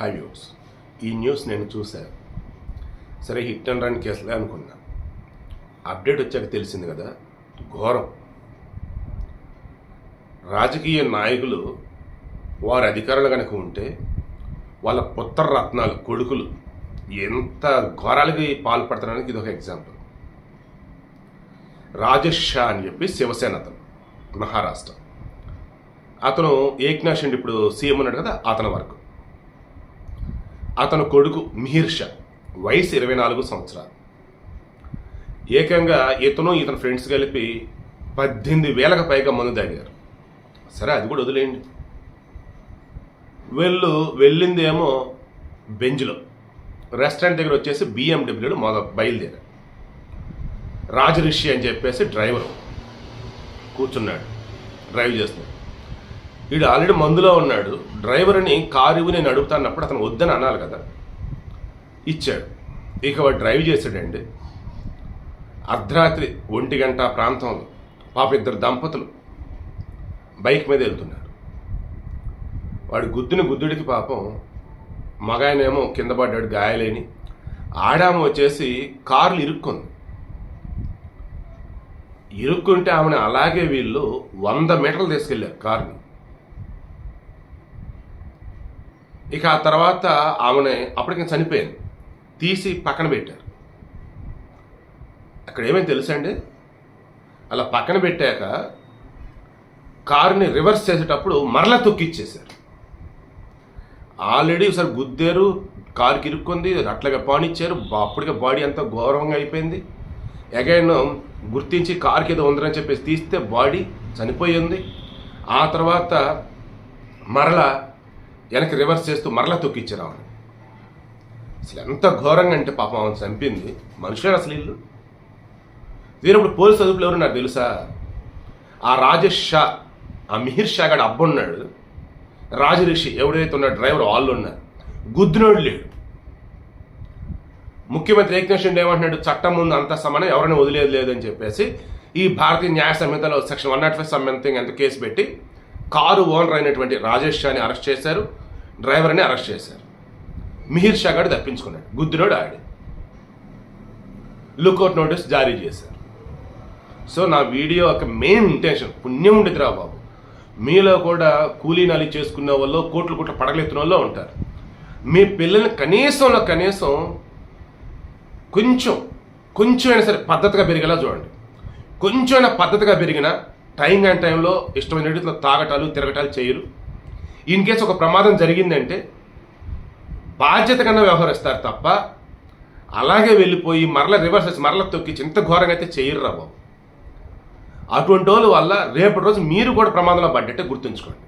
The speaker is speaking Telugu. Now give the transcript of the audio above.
హాయ్ వ్యూస్ ఈ న్యూస్ నేను చూశాను. సరే హిట్ అండ్ రన్ కేసులే అనుకున్నా. అప్డేట్ వచ్చాక తెలిసింది కదా ఘోరం. రాజకీయ నాయకులు వారి అధికారులు కనుక ఉంటే వాళ్ళ పుత్ర రత్నాలు కొడుకులు ఎంత ఘోరాలకి పాల్పడతానికి ఇది ఒక ఎగ్జాంపుల్. రాజేష్ షా అని చెప్పి శివసేన అతను మహారాష్ట్ర. అతను ఏక్నాథ్ షిండే ఇప్పుడు సీఎం ఉన్నాడు కదా అతని వరకు. అతను కొడుకు మిహిర్ షా వయసు ఇరవై నాలుగు సంవత్సరాలు. ఏకంగా ఇతను ఇతని ఫ్రెండ్స్ కలిపి పద్దెనిమిది వేలకు పైగా మందు తాగారు. సరే అది కూడా వదిలేయండి. వెళ్ళు వెళ్ళిందేమో బెంజ్లో. రెస్టారెంట్ దగ్గర వచ్చేసి బిఎండబ్ల్యూలో మొద బయలుదేరారు రాజరిషి అని చెప్పేసి డ్రైవరు కూర్చున్నాడు. డ్రైవ్ చేస్తున్నాడు. వీడు ఆల్రెడీ మందులో ఉన్నాడు. డ్రైవర్ని కారు ఇవ్వు నేను అడుగుతానప్పుడు అతను వద్దని అనాలి కదా. ఇచ్చాడు. ఇక వాడు డ్రైవ్ చేశాడండి. అర్ధరాత్రి ఒంటి గంట ప్రాంతంలో పాప ఇద్దరు దంపతులు బైక్ మీద వెళ్తున్నారు. వాడు గుద్దుని గుద్దుడికి పాపం మగాయనేమో కింద పడ్డాడు గాయలేని. ఆడామ వచ్చేసి కార్లు ఇరుక్కుంది. ఇరుక్కుంటే ఆమెను అలాగే వీళ్ళు వంద మీటర్లు తీసుకెళ్ళారు కార్ని. ఇక ఆ తర్వాత ఆమెను అప్పటికి చనిపోయింది. తీసి పక్కన పెట్టారు. అక్కడ ఏమైంది తెలుసండి? అలా పక్కన పెట్టాక కారుని రివర్స్ చేసేటప్పుడు మరలా తొక్కిచ్చేశారు. ఆల్రెడీ ఒకసారి గుద్దారు కారుకి ఇరుక్కుంది అట్లాగే పానిచ్చారు అప్పటికే బాడీ అంతా గౌరవంగా అయిపోయింది. అగైన్ గుర్తించి కార్కి ఏదో ఉందని చెప్పేసి తీస్తే బాడీ చనిపోయింది ఆ తర్వాత మరలా వెనక్కి రివర్స్ చేస్తూ మరలా తొక్కిచ్చారు ఆమెను. అసలు ఎంత ఘోరంగా అంటే పాపం ఆమెను చంపింది. మనుషులు అసలు ఇల్లు వీరప్పుడు పోలీసు అదుపులు ఎవరు నాకు తెలుసా? ఆ రాజేష్ షా ఆ మిహిర్ షా గడ అబ్బున్నాడు. రాజరిషి ఎవడైతే ఉన్న డ్రైవర్ వాళ్ళు ఉన్నారు. గుద్దునోడు లేడు. ముఖ్యమంత్రి ఏకనాథ్ షిండే ఏమంటున్నాడు? చట్టం ముందు అంత సమానం ఎవరైనా వదిలేదు లేదని చెప్పేసి ఈ భారతీయ న్యాయ సంహితలో section one not five something ఎంత కేసు పెట్టి కారు ఓనర్ అయినటువంటి రాజేష్ షాని అరెస్ట్ చేశారు. డ్రైవర్ని అరెస్ట్ చేశారు. మిహిర్ షా గడు తప్పించుకున్నాడు. గుద్దునోడు ఆడి లుకౌట్ నోటీస్ జారీ చేశారు. సో నా వీడియో ఒక మెయిన్ ఇంటెన్షన్ పుణ్యం ఉండేదిరా బాబు. మీలో కూడా కూలీ నాలి చేసుకునే వాళ్ళు కోట్లు కోట్ల పడగలెత్తిన వాళ్ళు ఉంటారు. మీ పిల్లల్ని కనీసంలో కనీసం కొంచెం కొంచెమైనా సరే పద్ధతిగా పెరిగేలా చూడండి. కొంచెమైనా పద్ధతిగా పెరిగిన టైం అండ్ టైంలో ఇష్టమైన తాగటాలు తిరగటాలు చేయరు. ఇన్ కేసు ఒక ప్రమాదం జరిగిందంటే బాధ్యత కన్నా వ్యవహరిస్తారు తప్ప అలాగే వెళ్ళిపోయి మరల రివర్స్ వచ్చి మరల తొక్కి ఇంత ఘోరంగా అయితే చేయరు రా బాబు. అటువంటి వాళ్ళ వల్ల రేపటి రోజు మీరు కూడా ప్రమాదంలో పడ్డట్టే గుర్తుంచుకోండి.